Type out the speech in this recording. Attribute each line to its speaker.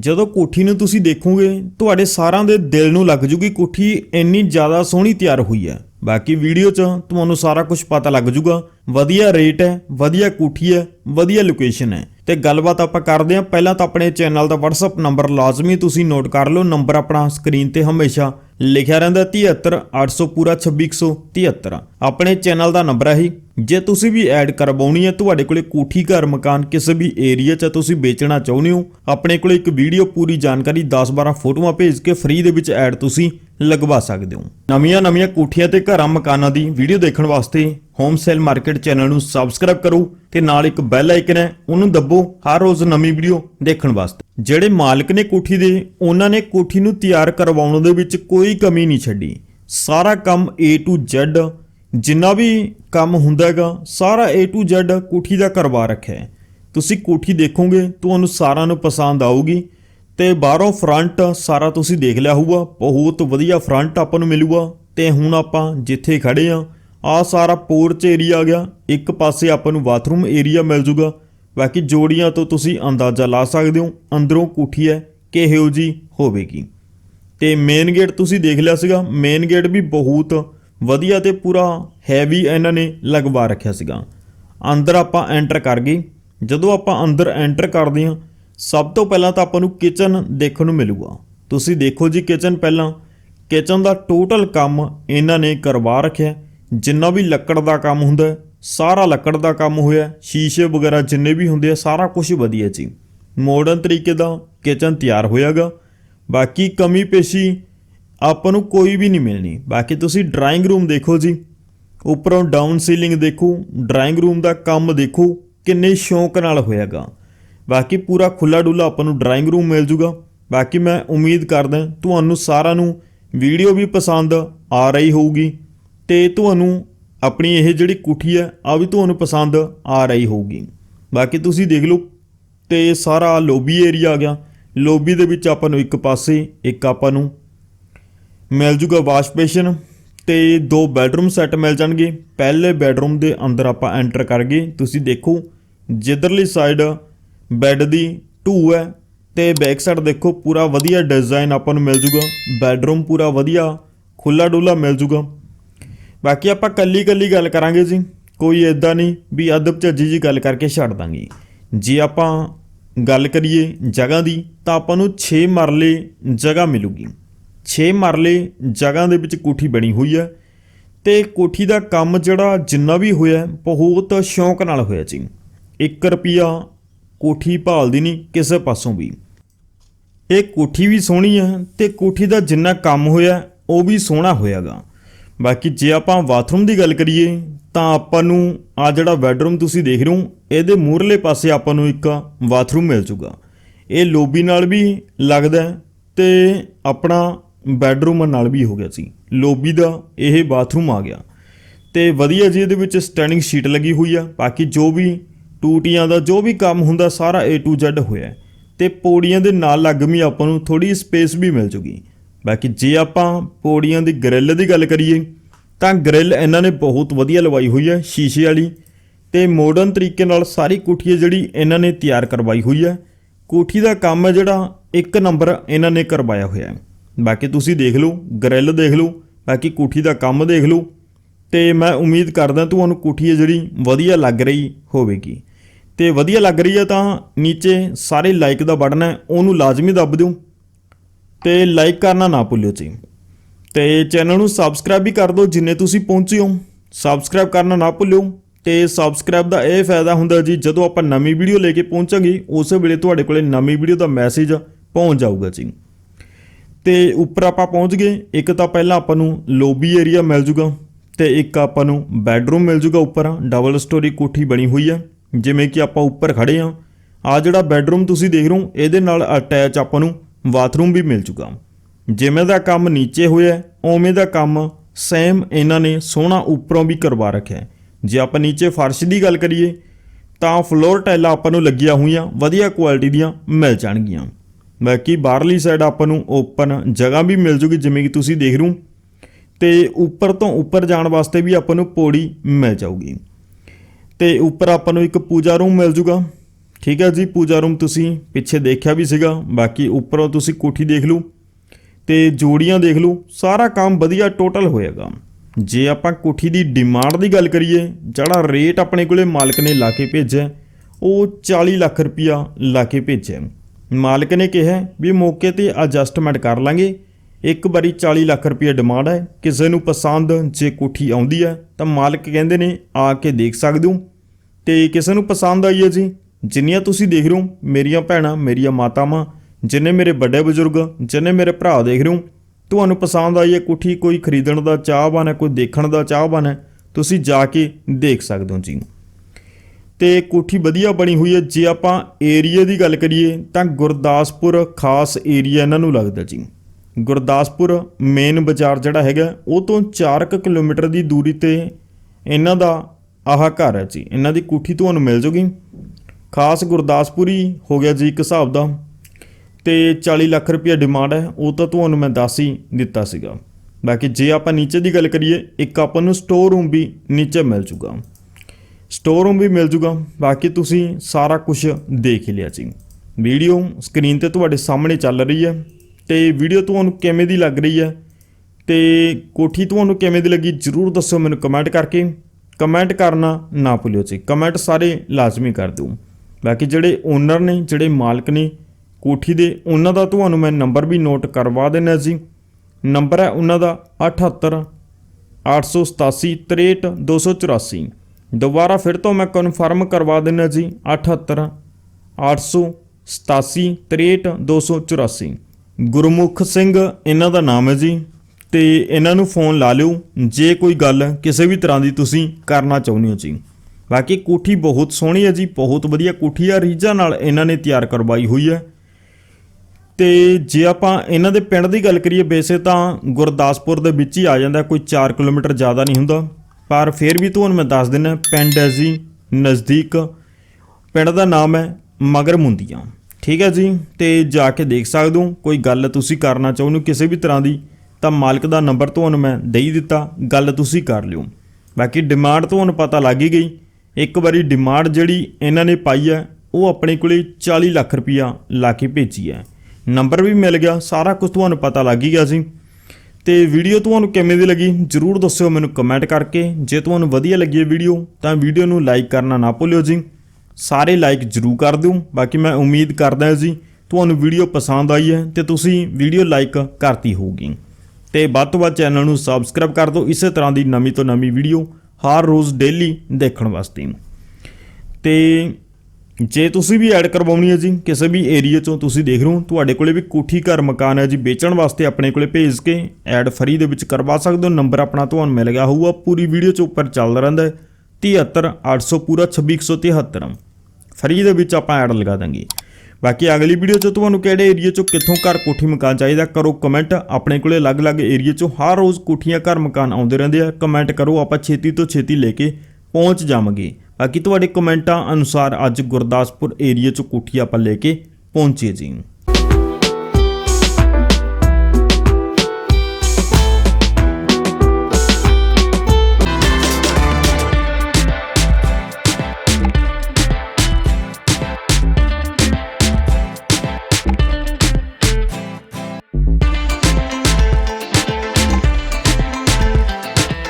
Speaker 1: ਜਦੋਂ ਕੋਠੀ ਨੂੰ ਤੁਸੀਂ ਦੇਖੋਗੇ, ਤੁਹਾਡੇ ਸਾਰਿਆਂ ਦੇ ਦਿਲ ਨੂੰ ਲੱਗ ਜੂਗੀ ਕੋਠੀ ਇੰਨੀ ਜ਼ਿਆਦਾ ਸੋਹਣੀ ਤਿਆਰ ਹੋਈ ਹੈ। ਬਾਕੀ ਵੀਡੀਓ 'ਚ ਤੁਹਾਨੂੰ ਸਾਰਾ ਕੁਝ ਪਤਾ ਲੱਗ ਜੂਗਾ। ਵਧੀਆ ਰੇਟ ਹੈ, ਵਧੀਆ ਕੋਠੀ ਹੈ, ਵਧੀਆ ਲੋਕੇਸ਼ਨ ਹੈ। ਤੇ ਗੱਲਬਾਤ ਆਪਾਂ ਕਰਦੇ ਹਾਂ। ਪਹਿਲਾਂ ਤਾਂ ਆਪਣੇ ਚੈਨਲ ਦਾ WhatsApp ਨੰਬਰ ਲਾਜ਼ਮੀ ਤੁਸੀਂ ਨੋਟ ਕਰ ਲਓ। ਨੰਬਰ ਆਪਣਾ ਸਕਰੀਨ ਤੇ ਹਮੇਸ਼ਾ ਲਿਖਿਆ ਰਹਿੰਦਾ 73 800 ਪੂਰਾ 2673 ਆਪਣੇ ਚੈਨਲ ਦਾ ਨੰਬਰ ਹੈ ਜੇ। ਤੁਸੀਂ ਵੀ ਐਡ ਕਰਵਾਉਣੀ ਹੈ, ਤੁਹਾਡੇ ਕੋਲੇ ਕੋਠੀ, ਘਰ, ਮਕਾਨ, ਕਿਸੇ ਵੀ ਏਰੀਆ 'ਚ ਤੁਸੀਂ ਵੇਚਣਾ ਚਾਹੁੰਦੇ ਹੋ, ਆਪਣੇ ਕੋਲੇ ਇੱਕ ਵੀਡੀਓ ਪੂਰੀ ਜਾਣਕਾਰੀ 10-12 ਫੋਟੋਆਂ ਭੇਜ ਕੇ ਫ੍ਰੀ ਦੇ ਵਿੱਚ ਐਡ ਤੁਸੀਂ ਲਗਵਾ ਸਕਦੇ ਹੋ। ਨਵੀਆਂ ਨਵੀਆਂ ਕੋਠੀਆਂ ਤੇ ਘਰਾਂ ਮਕਾਨਾਂ ਦੀ ਵੀਡੀਓ ਦੇਖਣ ਵਾਸਤੇ ਹੋਮ ਸੇਲ ਮਾਰਕੀਟ ਚੈਨਲ ਨੂੰ ਸਬਸਕ੍ਰਾਈਬ ਕਰੋ ਤੇ ਨਾਲ ਇੱਕ ਬੈਲ ਆਈਕਨ ਹੈ, ਉਹਨੂੰ ਦੱਬੋ ਹਰ ਰੋਜ਼ ਨਵੀਂ ਵੀਡੀਓ ਦੇਖਣ ਵਾਸਤੇ। ਜਿਹੜੇ ਮਾਲਕ ਨੇ ਕੋਠੀ ਦੇ, ਉਹਨਾਂ ਨੇ ਕੋਠੀ ਨੂੰ ਤਿਆਰ ਕਰਵਾਉਣ ਦੇ ਵਿੱਚ ਕੋਈ ਕਮੀ ਨਹੀਂ ਛੱਡੀ। ਸਾਰਾ ਕੰਮ A to Z, ਜਿੰਨਾ ਵੀ ਕੰਮ ਹੁੰਦਾ ਹੈਗਾ, ਸਾਰਾ A to Z ਕੋਠੀ ਦਾ ਕਰਵਾ ਰੱਖਿਆ ਹੈ। ਤੁਸੀਂ ਕੋਠੀ ਦੇਖੋਗੇ, ਤੁਹਾਨੂੰ ਸਾਰਿਆਂ ਨੂੰ ਪਸੰਦ ਆਊਗੀ। ਤੇ ਬਾਹਰੋਂ ਫਰੰਟ ਸਾਰਾ ਤੁਸੀਂ ਦੇਖ ਲਿਆ ਹੋਊਗਾ, ਬਹੁਤ ਵਧੀਆ ਫਰੰਟ ਆਪਾਂ ਨੂੰ ਮਿਲੂਗਾ। ਤੇ ਹੁਣ ਆਪਾਂ ਜਿੱਥੇ ਖੜੇ ਆ ਆ ਸਾਰਾ ਪੋਰਚ ਏਰੀਆ ਆ ਗਿਆ। ਇੱਕ ਪਾਸੇ ਆਪਾਂ ਨੂੰ ਬਾਥਰੂਮ ਏਰੀਆ ਮਿਲ ਜੂਗਾ। ਬਾਕੀ ਜੋੜੀਆਂ ਤੋਂ ਤੁਸੀਂ ਅੰਦਾਜ਼ਾ ਲਾ ਸਕਦੇ ਹੋ, ਅੰਦਰੋਂ ਕੋਠੀ ਹੈ, ਕਿਹੋ ਜੀ ਹੋਵੇਗੀ। ਤੇ ਮੇਨ ਗੇਟ ਤੁਸੀਂ ਦੇਖ ਲਿਆ ਸੀਗਾ ਮੇਨ ਗੇਟ ਵੀ ਬਹੁਤ ਵਧੀਆ ਤੇ ਪੂਰਾ ਹੈਵੀ ਇਹਨਾਂ ਨੇ ਲਗਵਾ ਰੱਖਿਆ ਸੀਗਾ। ਅੰਦਰ ਆਪਾਂ ਐਂਟਰ ਕਰ ਗਏ। ਜਦੋਂ ਆਪਾਂ ਅੰਦਰ ਐਂਟਰ ਕਰਦੇ ਹਾਂ ਸਭ ਤੋਂ ਪਹਿਲਾਂ ਤਾਂ ਆਪਾਂ ਨੂੰ ਕਿਚਨ ਦੇਖਣ ਨੂੰ ਮਿਲੂਗਾ। ਤੁਸੀਂ ਦੇਖੋ ਜੀ ਕਿਚਨ ਪਹਿਲਾਂ। ਕਿਚਨ ਦਾ ਟੋਟਲ ਕੰਮ ਇਹਨਾਂ ਨੇ ਕਰਵਾ ਰੱਖਿਆ। ਜਿੰਨਾ ਵੀ ਲੱਕੜ ਦਾ ਕੰਮ ਹੁੰਦਾ, ਸਾਰਾ ਲੱਕੜ ਦਾ ਕੰਮ ਹੋਇਆ। ਸ਼ੀਸ਼ੇ ਵਗੈਰਾ ਜਿੰਨੇ ਵੀ ਹੁੰਦੇ ਆ, ਸਾਰਾ ਕੁਝ ਵਧੀਆ ਜੀ। ਮਾਡਰਨ ਤਰੀਕੇ ਦਾ ਕਿਚਨ ਤਿਆਰ ਹੋਇਆਗਾ। ਬਾਕੀ ਕਮੀ ਪੇਸ਼ੀ ਆਪਾਂ ਨੂੰ ਕੋਈ ਵੀ ਨਹੀਂ ਮਿਲਣੀ। ਬਾਕੀ ਤੁਸੀਂ ਡਰਾਇੰਗ ਰੂਮ ਦੇਖੋ ਜੀ। ਉੱਪਰੋਂ ਡਾਊਨ ਸੀਲਿੰਗ ਦੇਖੋ। ਡਰਾਇੰਗ ਰੂਮ ਦਾ ਕੰਮ ਦੇਖੋ। ਕਿੰਨੇ ਸ਼ੌਂਕ ਨਾਲ ਹੋਇਆਗਾ। ਬਾਕੀ ਪੂਰਾ ਖੁੱਲਾ ਡੁੱਲਾ ਆਪਾਂ ਨੂੰ ਡਰਾਇੰਗ ਰੂਮ ਮਿਲ ਜੂਗਾ। ਬਾਕੀ ਮੈਂ ਉਮੀਦ ਕਰਦਾ ਤੁਹਾਨੂੰ ਸਾਰਿਆਂ ਨੂੰ ਵੀਡੀਓ ਵੀ ਪਸੰਦ ਆ ਰਹੀ ਹੋਊਗੀ ਤੇ ਤੁਹਾਨੂੰ ਆਪਣੀ ਇਹ ਜਿਹੜੀ ਕੁਠੀ ਹੈ, ਆ ਵੀ ਤੁਹਾਨੂੰ ਪਸੰਦ ਆ ਰਹੀ ਹੋਊਗੀ। ਬਾਕੀ ਤੁਸੀਂ ਦੇਖ ਲਓ ਤੇ ਸਾਰਾ ਲੋਬੀ ਏਰੀਆ ਆ ਗਿਆ। ਲੋਬੀ ਦੇ ਵਿੱਚ ਆਪਾਂ ਨੂੰ ਇੱਕ ਪਾਸੇ, ਇੱਕ ਆਪਾਂ ਨੂੰ ਮਿਲ ਜੂਗਾ ਵਾਸ਼ ਬੇਸ਼ਨ ਤੇ ਦੋ ਬੈਡਰੂਮ ਸੈੱਟ ਮਿਲ ਜਾਣਗੇ। ਪਹਿਲੇ ਬੈਡਰੂਮ ਦੇ ਅੰਦਰ ਆਪਾਂ ਐਂਟਰ ਕਰ ਗਏ। ਤੁਸੀਂ ਦੇਖੋ, ਜਿੱਧਰਲੀ ਸਾਈਡ ਬੈੱਡ ਦੀ ਢੂ ਹੈ ਤੇ ਬੈਕ ਸਾਈਡ ਦੇਖੋ ਪੂਰਾ ਵਧੀਆ ਡਿਜ਼ਾਈਨ ਆਪਾਂ ਨੂੰ ਮਿਲ ਜੂਗਾ। ਬੈਡਰੂਮ ਪੂਰਾ ਵਧੀਆ ਖੁੱਲਾ ਡੁੱਲਾ ਮਿਲ ਜੂਗਾ। ਬਾਕੀ ਆਪਾਂ ਕੱਲੀ ਕੱਲੀ ਗੱਲ ਕਰਾਂਗੇ ਜੀ। ਕੋਈ ਐਦਾਂ ਨਹੀਂ ਵੀ ਅਦਬ ਝੱਜੀ ਜੀ ਗੱਲ ਕਰਕੇ ਛੱਡ ਦਾਂਗੇ। ਜੇ ਆਪਾਂ ਗੱਲ ਕਰੀਏ ਜਗ੍ਹਾ ਦੀ, ਤਾਂ ਆਪਾਂ ਨੂੰ 6 ਮਰਲੇ ਜਗ੍ਹਾ ਮਿਲੂਗੀ। 6 ਮਰਲੇ ਜਗ੍ਹਾ ਦੇ ਵਿੱਚ ਕੋਠੀ ਬਣੀ ਹੋਈ ਹੈ ਤੇ ਕੋਠੀ ਦਾ ਕੰਮ ਜਿਹੜਾ ਜਿੰਨਾ ਵੀ ਹੋਇਆ ਬਹੁਤ ਸ਼ੌਂਕ ਨਾਲ ਹੋਇਆ ਜੀ। 1 ਰੁਪਿਆ ਕੋਠੀ ਭਾਲਦੀ ਨਹੀਂ, ਕਿਸੇ ਪਾਸੋਂ ਵੀ। ਇਹ ਕੋਠੀ ਵੀ ਸੋਹਣੀ ਹੈ ਤੇ ਕੋਠੀ ਦਾ ਜਿੰਨਾ ਕੰਮ ਹੋਇਆ, ਉਹ ਵੀ ਸੋਹਣਾ ਹੋਇਆਗਾ। ਬਾਕੀ ਜੇ ਆਪਾਂ ਬਾਥਰੂਮ ਦੀ ਗੱਲ ਕਰੀਏ, ਤਾਂ ਆਪਾਂ ਨੂੰ ਆ ਜਿਹੜਾ ਬੈੱਡਰੂਮ ਤੁਸੀਂ ਦੇਖ ਰਹੇ ਹੋ, ਇਹਦੇ ਮੂਹਰਲੇ ਪਾਸੇ ਆਪਾਂ ਨੂੰ ਇੱਕ ਬਾਥਰੂਮ ਮਿਲ ਜੂਗਾ। ਇਹ ਲੋਬੀ ਨਾਲ ਵੀ ਲੱਗਦਾ ਹੈ ਤੇ ਆਪਣਾ ਬੈੱਡਰੂਮ ਨਾਲ ਵੀ ਹੋ ਗਿਆ ਸੀ। ਲੋਬੀ ਦਾ ਇਹ ਬਾਥਰੂਮ ਆ ਗਿਆ। ਤੇ ਵਧੀਆ ਜੀ ਇਹਦੇ ਵਿੱਚ ਸਟੈਂਡਿੰਗ ਸ਼ੀਟ ਲੱਗੀ ਹੋਈ ਆ। ਬਾਕੀ ਜੋ ਵੀ ਟੂਟੀਆਂ ਦਾ ਜੋ ਵੀ ਕੰਮ ਹੁੰਦਾ ਸਾਰਾ A to Z ਹੋਇਆ ਹੈ। ਤੇ ਪੌੜੀਆਂ ਦੇ ਨਾਲ ਲੱਗਮੀ ਆਪਾਂ ਨੂੰ ਥੋੜੀ ਸਪੇਸ ਵੀ ਮਿਲ ਜੂਗੀ। ਬਾਕੀ ਜੇ ਆਪਾਂ ਪੌੜੀਆਂ ਦੀ ਗ੍ਰਿਲ ਦੀ ਗੱਲ ਕਰੀਏ, ਤਾਂ ਗ੍ਰਿਲ ਇਹਨਾਂ ਨੇ ਬਹੁਤ ਵਧੀਆ ਲਵਾਈ ਹੋਈ ਹੈ ਸ਼ੀਸ਼ੇ ਵਾਲੀ। ਤੇ ਮਾਡਰਨ ਤਰੀਕੇ ਨਾਲ ਸਾਰੀ ਕੋਠੀ ਹੈ ਜਿਹੜੀ ਇਹਨਾਂ ਨੇ ਤਿਆਰ ਕਰਵਾਈ ਹੋਈ ਹੈ। ਕੋਠੀ ਦਾ ਕੰਮ ਹੈ ਜਿਹੜਾ ਇੱਕ ਨੰਬਰ ਇਹਨਾਂ ਨੇ ਕਰਵਾਇਆ ਹੋਇਆ ਹੈ। ਬਾਕੀ ਤੁਸੀਂ ਦੇਖ ਲਓ ਗ੍ਰਿਲ ਦੇਖ ਲਓ, ਬਾਕੀ ਕੋਠੀ ਦਾ ਕੰਮ ਦੇਖ ਲਓ। ਤੇ ਮੈਂ ਉਮੀਦ ਕਰਦਾ ਤੁਹਾਨੂੰ ਕੋਠੀ ਹੈ ਜਿਹੜੀ ਵਧੀਆ ਲੱਗ ਰਹੀ ਹੋਵੇਗੀ। ਤੇ ਵਧੀਆ ਲੱਗ ਰਹੀ ਹੈ ਤਾਂ ਨੀਚੇ ਸਾਰੇ ਲਾਈਕ ਦਾ ਬਟਨ ਹੈ, ਉਹਨੂੰ ਲਾਜ਼ਮੀ ਦੱਬ ਦਿਓ ਤੇ ਲਾਈਕ ਕਰਨਾ ਨਾ ਭੁੱਲਿਓ ਜੀ। ਤੇ ਚੈਨਲ ਨੂੰ ਸਬਸਕ੍ਰਾਈਬ ਵੀ ਕਰ ਦਿਓ ਜਿੰਨੇ ਤੁਸੀਂ ਪਹੁੰਚੇ ਹੋ। ਸਬਸਕ੍ਰਾਈਬ ਕਰਨਾ ਨਾ ਭੁੱਲਿਓ ਤੇ ਸਬਸਕ੍ਰਾਈਬ ਦਾ ਇਹ ਫਾਇਦਾ ਹੁੰਦਾ ਜੀ, ਜਦੋਂ ਆਪਾਂ ਨਵੀਂ ਵੀਡੀਓ ਲੈ ਕੇ ਪਹੁੰਚਾਂਗੇ, ਉਸੇ ਵੇਲੇ ਤੁਹਾਡੇ ਕੋਲੇ ਨਵੀਂ ਵੀਡੀਓ ਦਾ ਮੈਸੇਜ ਪਹੁੰਚ ਜਾਊਗਾ ਜੀ। ਤੇ ਉੱਪਰ ਆਪਾਂ ਪਹੁੰਚ ਗਏ, ਇੱਕ ਤਾਂ ਪਹਿਲਾਂ ਆਪਾਂ ਨੂੰ ਲੋਬੀ ਏਰੀਆ ਮਿਲ ਜੂਗਾ ਤੇ ਇੱਕ ਆਪਾਂ ਨੂੰ ਬੈੱਡਰੂਮ ਮਿਲ ਜੂਗਾ ਉੱਪਰ ਡਬਲ ਸਟੋਰੀ ਕੋਠੀ ਬਣੀ ਹੋਈ ਹੈ ਜਿਵੇਂ ਕਿ ਆਪਾਂ ਉੱਪਰ ਖੜੇ ਆ ਆ ਜਿਹੜਾ ਬੈੱਡਰੂਮ ਤੁਸੀਂ ਦੇਖ ਰਹੇ ਹੋ, ਇਹਦੇ ਨਾਲ ਅਟੈਚ ਆਪਾਂ ਨੂੰ ਬਾਥਰੂਮ ਵੀ ਮਿਲ ਜੂਗਾ ਜਿਵੇਂ ਦਾ ਕੰਮ ਨੀਚੇ ਹੋਇਆ, ਉਵੇਂ ਦਾ ਕੰਮ ਸੇਮ ਇਹਨਾਂ ਨੇ ਸੋਹਣਾ ਉੱਪਰੋਂ ਵੀ ਕਰਵਾ ਰੱਖਿਆ। ਜੇ ਆਪਾਂ ਨੀਚੇ ਫਰਸ਼ ਦੀ ਗੱਲ ਕਰੀਏ, ਤਾਂ ਫਲੋਰ ਟਾਈਲਾਂ ਆਪਾਂ ਨੂੰ ਲੱਗੀਆਂ ਹੋਈਆਂ, ਵਧੀਆ ਕੁਆਲਿਟੀ ਦੀਆਂ ਮਿਲ ਜਾਣਗੀਆਂ। ਬਾਕੀ ਬਾਹਰਲੀ ਸਾਈਡ ਆਪਾਂ ਨੂੰ ਓਪਨ ਜਗ੍ਹਾ ਵੀ ਮਿਲ ਜੂਗੀ, ਜਿਵੇਂ ਕਿ ਤੁਸੀਂ ਦੇਖ ਰਹੇ ਹੋ। ਤੇ ਉੱਪਰ ਤੋਂ ਉੱਪਰ ਜਾਣ ਵਾਸਤੇ ਵੀ ਆਪਾਂ ਨੂੰ ਪੌੜੀ ਮਿਲ ਜਾਊਗੀ। ਤੇ ਉੱਪਰ ਆਪਾਂ ਨੂੰ ਇੱਕ ਪੂਜਾ ਰੂਮ ਮਿਲ ਜੂਗਾ। ਠੀਕ ਹੈ ਜੀ, ਪੂਜਾ ਰੂਮ ਤੁਸੀਂ ਪਿੱਛੇ ਦੇਖਿਆ ਵੀ ਸੀਗਾ, ਬਾਕੀ ਉੱਪਰੋਂ ਤੁਸੀਂ ਕੋਠੀ ਦੇਖ ਲਓ ਤੇ ਜੋੜੀਆਂ ਦੇਖ ਲਓ, ਸਾਰਾ ਕੰਮ ਵਧੀਆ ਟੋਟਲ ਹੋਏਗਾ। ਜੇ ਆਪਾਂ ਕੋਠੀ ਦੀ ਡਿਮਾਂਡ ਦੀ ਗੱਲ ਕਰੀਏ, ਜਿਹੜਾ ਰੇਟ ਆਪਣੇ ਕੋਲੇ ਮਾਲਕ ਨੇ ਲਾ ਕੇ ਭੇਜਿਆ, ਉਹ 40 ਲੱਖ ਰੁਪਇਆ ਲਾ ਕੇ ਭੇਜਿਆ। ਮਾਲਕ ਨੇ ਕਿਹਾ ਵੀ ਮੌਕੇ ਤੇ ਐਡਜਸਟਮੈਂਟ ਕਰ ਲਾਂਗੇ ਇੱਕ ਵਾਰੀ 40 ਲੱਖ ਰੁਪਇਆ ਡਿਮਾਂਡ ਹੈ, ਕਿਸੇ ਨੂੰ ਪਸੰਦ ਜੇ ਕੋਠੀ ਆਉਂਦੀ ਹੈ, ਤਾਂ ਮਾਲਕ ਕਹਿੰਦੇ ਨੇ, ਆ ਕੇ ਦੇਖ ਸਕਦੇ ਹੋ। ਤੇ ਕਿਸੇ ਨੂੰ ਪਸੰਦ ਆਈ ਹੈ ਜੀ, ਜਿੰਨੀਆਂ ਤੁਸੀਂ ਦੇਖ ਰਹੇ ਹੋ, ਮੇਰੀਆਂ ਭੈਣਾਂ, ਮੇਰੀਆਂ ਮਾਤਾਵਾਂ, ਜਿੰਨੇ ਮੇਰੇ ਵੱਡੇ ਬਜ਼ੁਰਗ, ਜਿੰਨੇ ਮੇਰੇ ਭਰਾ ਦੇਖ ਰਹੇ ਹੋ, ਤੁਹਾਨੂੰ ਪਸੰਦ ਆਈ ਹੈ ਕੋਠੀ, ਕੋਈ ਖਰੀਦਣ ਦਾ ਚਾਹਵਾਨ ਹੈ, ਕੋਈ ਦੇਖਣ ਦਾ ਚਾਹਵਾਨ ਹੈ, ਤੁਸੀਂ ਜਾ ਕੇ ਦੇਖ ਸਕਦੇ ਹੋ ਜੀ। ਤੇ ਕੋਠੀ ਵਧੀਆ ਬਣੀ ਹੋਈ ਹੈ, ਜੇ ਆਪਾਂ ਏਰੀਆ ਦੀ ਗੱਲ ਕਰੀਏ, ਤਾਂ ਗੁਰਦਾਸਪੁਰ ਖਾਸ ਏਰੀਆ ਇਹਨਾਂ ਨੂੰ ਲੱਗਦਾ ਜੀ। ਗੁਰਦਾਸਪੁਰ ਮੇਨ ਬਾਜ਼ਾਰ ਜਿਹੜਾ ਹੈਗਾ, ਉਹ ਤੋਂ 4 ਕਿਲੋਮੀਟਰ ਦੀ ਦੂਰੀ ਤੇ ਇਹਨਾਂ ਦਾ ਆਹ ਘਰ ਹੈ ਜੀ। ਇਹਨਾਂ ਦੀ ਕੋਠੀ ਤੁਹਾਨੂੰ ਮਿਲ ਜੂਗੀ। ਖਾਸ ਗੁਰਦਾਸਪੁਰੀ ਹੋ ਗਿਆ ਜੀ ਇੱਕ ਹਿਸਾਬ ਦਾ। ਤੇ 40 ਲੱਖ ਰੁਪਏ ਡਿਮਾਂਡ ਹੈ, ਉਹ ਤਾਂ ਤੁਹਾਨੂੰ ਮੈਂ ਦੱਸ ਹੀ ਦਿੱਤਾ ਸੀਗਾ। ਬਾਕੀ ਜੇ ਆਪਾਂ ਨੀਚੇ ਦੀ ਗੱਲ ਕਰੀਏ, ਇੱਕ ਆਪਾਂ ਨੂੰ ਸਟੋਰ ਰੂਮ ਵੀ ਨੀਚੇ ਮਿਲ ਜੂਗਾ। ਸਟੋਰ ਰੂਮ ਵੀ ਮਿਲ ਜੂਗਾ। ਬਾਕੀ ਤੁਸੀਂ ਸਾਰਾ ਕੁਝ ਦੇਖ ਹੀ ਲਿਆ ਜੀ। ਵੀਡੀਓ ਸਕਰੀਨ ਤੇ ਤੁਹਾਡੇ ਸਾਹਮਣੇ ਚੱਲ ਰਹੀ ਹੈ। ਤੇ ਵੀਡੀਓ ਤੁਹਾਨੂੰ ਕਿਵੇਂ ਦੀ ਲੱਗ ਰਹੀ ਹੈ? ਤੇ ਕੋਠੀ ਤੁਹਾਨੂੰ ਕਿਵੇਂ ਦੀ ਲੱਗੀ? ਜਰੂਰ ਦੱਸੋ ਮੈਨੂੰ ਕਮੈਂਟ ਕਰਕੇ। ਕਮੈਂਟ ਕਰਨਾ ਨਾ ਭੁੱਲਿਓ ਜੀ। ਕਮੈਂਟ ਸਾਰੇ ਲਾਜ਼ਮੀ ਕਰ ਦਿਓ। ਬਾਕੀ ਜਿਹੜੇ ਓਨਰ ਨੇ, ਜਿਹੜੇ ਮਾਲਕ ਨੇ, ਕੋਠੀ ਦੇ, ਉਹਨਾਂ ਦਾ ਤੁਹਾਨੂੰ ਮੈਂ ਨੰਬਰ ਵੀ ਨੋਟ ਕਰਵਾ ਦੇਣਾ ਜੀ। ਨੰਬਰ ਹੈ ਉਹਨਾਂ ਦਾ 78 887 63 284 ਦੁਬਾਰਾ ਫਿਰ ਤੋਂ ਮੈਂ ਕਨਫਰਮ ਕਰਵਾ ਦਿੰਦਾ ਜੀ। 78 887 63 284 ਗੁਰਮੁਖ ਸਿੰਘ, ਇਹਨਾਂ ਦਾ ਨਾਮ ਹੈ ਜੀ। ਤੇ ਇਹਨਾਂ ਨੂੰ ਫੋਨ ਲਾ ਲਿਓ। ਜੇ ਕੋਈ ਗੱਲ ਕਿਸੇ ਵੀ ਤਰ੍ਹਾਂ ਦੀ ਤੁਸੀਂ ਕਰਨਾ ਚਾਹੁੰਦੇ ਹੋ ਜੀ। ਬਾਕੀ ਕੋਠੀ ਬਹੁਤ ਸੋਹਣੀ ਹੈ ਜੀ, ਬਹੁਤ ਵਧੀਆ ਕੋਠੀ ਆ। ਰੀਜਾ ਨਾਲ ਇਹਨਾਂ ਨੇ ਤਿਆਰ ਕਰਵਾਈ ਹੋਈ ਹੈ। ਤੇ ਜੇ ਆਪਾਂ ਇਹਨਾਂ ਦੇ ਪਿੰਡ ਦੀ ਗੱਲ ਕਰੀਏ, ਵੈਸੇ ਤਾਂ ਗੁਰਦਾਸਪੁਰ ਦੇ ਵਿੱਚ ਹੀ ਆ ਜਾਂਦਾ, ਕੋਈ 4 ਕਿਲੋਮੀਟਰ ਜ਼ਿਆਦਾ ਨਹੀਂ ਹੁੰਦਾ। ਪਰ ਫਿਰ ਵੀ ਤੁਹਾਨੂੰ ਮੈਂ ਦੱਸ ਦਿੰਦਾ, ਪਿੰਡ ਹੈ ਜੀ, ਨਜ਼ਦੀਕ। ਪਿੰਡ ਦਾ ਨਾਮ ਹੈ ਮਗਰ ਮੁੰਦੀਆਂ ਠੀਕ ਹੈ ਜੀ, ਤੇ ਜਾ ਕੇ ਦੇਖ ਸਕਦੇ ਹੋ, ਕੋਈ ਗੱਲ ਤੁਸੀਂ ਕਰਨਾ ਚਾਹੁੰਦੇ ਹੋ ਕਿਸੇ ਵੀ ਤਰ੍ਹਾਂ ਦੀ, ਤਾਂ ਮਾਲਕ ਦਾ ਨੰਬਰ ਤੁਹਾਨੂੰ ਮੈਂ ਦੇਈ ਦਿੱਤਾ, ਗੱਲ ਤੁਸੀਂ ਕਰ ਲਿਓ। ਬਾਕੀ ਡਿਮਾਂਡ ਤੁਹਾਨੂੰ ਪਤਾ ਲੱਗ ਹੀ ਗਈ, ਇੱਕ ਵਾਰੀ ਡਿਮਾਂਡ ਜਿਹੜੀ ਇਹਨਾਂ ਨੇ ਪਾਈ ਹੈ, ਉਹ ਆਪਣੇ ਕੋਲੇ 40 ਲੱਖ ਰੁਪਇਆ ਲਾ ਕੇ ਭੇਜੀ ਹੈ। ਨੰਬਰ ਵੀ ਮਿਲ ਗਿਆ, ਸਾਰਾ ਕੁਝ ਤੁਹਾਨੂੰ ਪਤਾ ਲੱਗ ਹੀ ਗਿਆ ਸੀ ਤੇ ਵੀਡੀਓ ਤੁਹਾਨੂੰ ਕਿਵੇਂ ਦੀ ਲੱਗੀ, ਜਰੂਰ ਦੱਸਿਓ ਮੈਨੂੰ ਕਮੈਂਟ ਕਰਕੇ, ਜੇ ਤੁਹਾਨੂੰ ਵਧੀਆ ਲੱਗੀ ਇਹ ਵੀਡੀਓ, ਤਾਂ ਵੀਡੀਓ ਨੂੰ ਲਾਈਕ ਕਰਨਾ ਨਾ ਭੁੱਲਿਓ ਜੀ। ਸਾਰੇ ਲਾਈਕ ਜਰੂਰ ਕਰ ਦਿਓ। ਬਾਕੀ ਮੈਂ ਉਮੀਦ ਕਰਦਾ ਹਾਂ ਜੀ, ਤੁਹਾਨੂੰ ਵੀਡੀਓ ਪਸੰਦ ਆਈ ਹੈ ਤੇ ਤੁਸੀਂ ਵੀਡੀਓ ਲਾਈਕ ਕਰਤੀ ਹੋਊਗੀ। ਤੇ ਵੱਧ ਤੋਂ ਵੱਧ ਚੈਨਲ ਨੂੰ ਸਬਸਕ੍ਰਾਈਬ ਕਰ ਦਿਓ, ਇਸੇ ਤਰ੍ਹਾਂ ਦੀ ਨਵੀਂ ਤੋਂ ਨਵੀਂ ਵੀਡੀਓ ਹਰ ਰੋਜ਼ ਡੇਲੀ ਦੇਖਣ ਵਾਸਤੇ। ਤੇ ਜੇ ਤੁਸੀਂ ਵੀ ਐਡ ਕਰਵਾਉਣੀ ਹੈ ਜੀ, ਕਿਸੇ ਵੀ ਏਰੀਆ ਚੋਂ ਤੁਸੀਂ ਦੇਖ ਰਹੇ ਹੋ, ਤੁਹਾਡੇ ਕੋਲੇ ਵੀ ਕੋਠੀ ਘਰ ਮਕਾਨ ਹੈ ਜੀ, ਵੇਚਣ ਵਾਸਤੇ ਆਪਣੇ ਕੋਲੇ ਭੇਜ ਕੇ ਐਡ ਫਰੀ ਦੇ ਵਿੱਚ ਕਰਵਾ ਸਕਦੇ ਹੋ। ਨੰਬਰ ਆਪਣਾ ਤੁਹਾਨੂੰ ਮਿਲ ਗਿਆ ਹੋਊਗਾ, ਪੂਰੀ ਵੀਡੀਓ ਚ ਉੱਪਰ ਚੱਲਦਾ ਰਹਿੰਦਾ ਹੈ। 73 800 ਪੂਰਾ 26173 ਫਰੀ ਦੇ ਵਿੱਚ ਆਪਾਂ ਐਡ ਲਗਾ ਦਾਂਗੇ। ਬਾਕੀ ਅਗਲੀ ਵੀਡੀਓ 'ਚ ਤੁਹਾਨੂੰ ਕਿਹੜੇ ਏਰੀਆ 'ਚੋਂ ਕਿੱਥੋਂ ਘਰ ਕੋਠੀ ਮਕਾਨ ਚਾਹੀਦਾ ਕਰੋ ਕਮੈਂਟ ਆਪਣੇ ਕੋਲੇ ਅਲੱਗ-ਅਲੱਗ ਏਰੀਆ 'ਚੋਂ ਹਰ ਰੋਜ਼ ਕੋਠੀਆਂ ਘਰ ਮਕਾਨ ਆਉਂਦੇ ਰਹਿੰਦੇ ਆ। ਕਮੈਂਟ ਕਰੋ, ਆਪਾਂ ਛੇਤੀ ਤੋਂ ਛੇਤੀ ਲੈ ਕੇ ਪਹੁੰਚ ਜਾਵਾਂਗੇ। ਬਾਕੀ ਤੁਹਾਡੇ ਕਮੈਂਟਾਂ ਅਨੁਸਾਰ ਅੱਜ ਗੁਰਦਾਸਪੁਰ ਏਰੀਆ 'ਚੋਂ ਕੋਠੀ ਆਪਾਂ ਲੈ ਕੇ ਪਹੁੰਚੇ ਜੀ।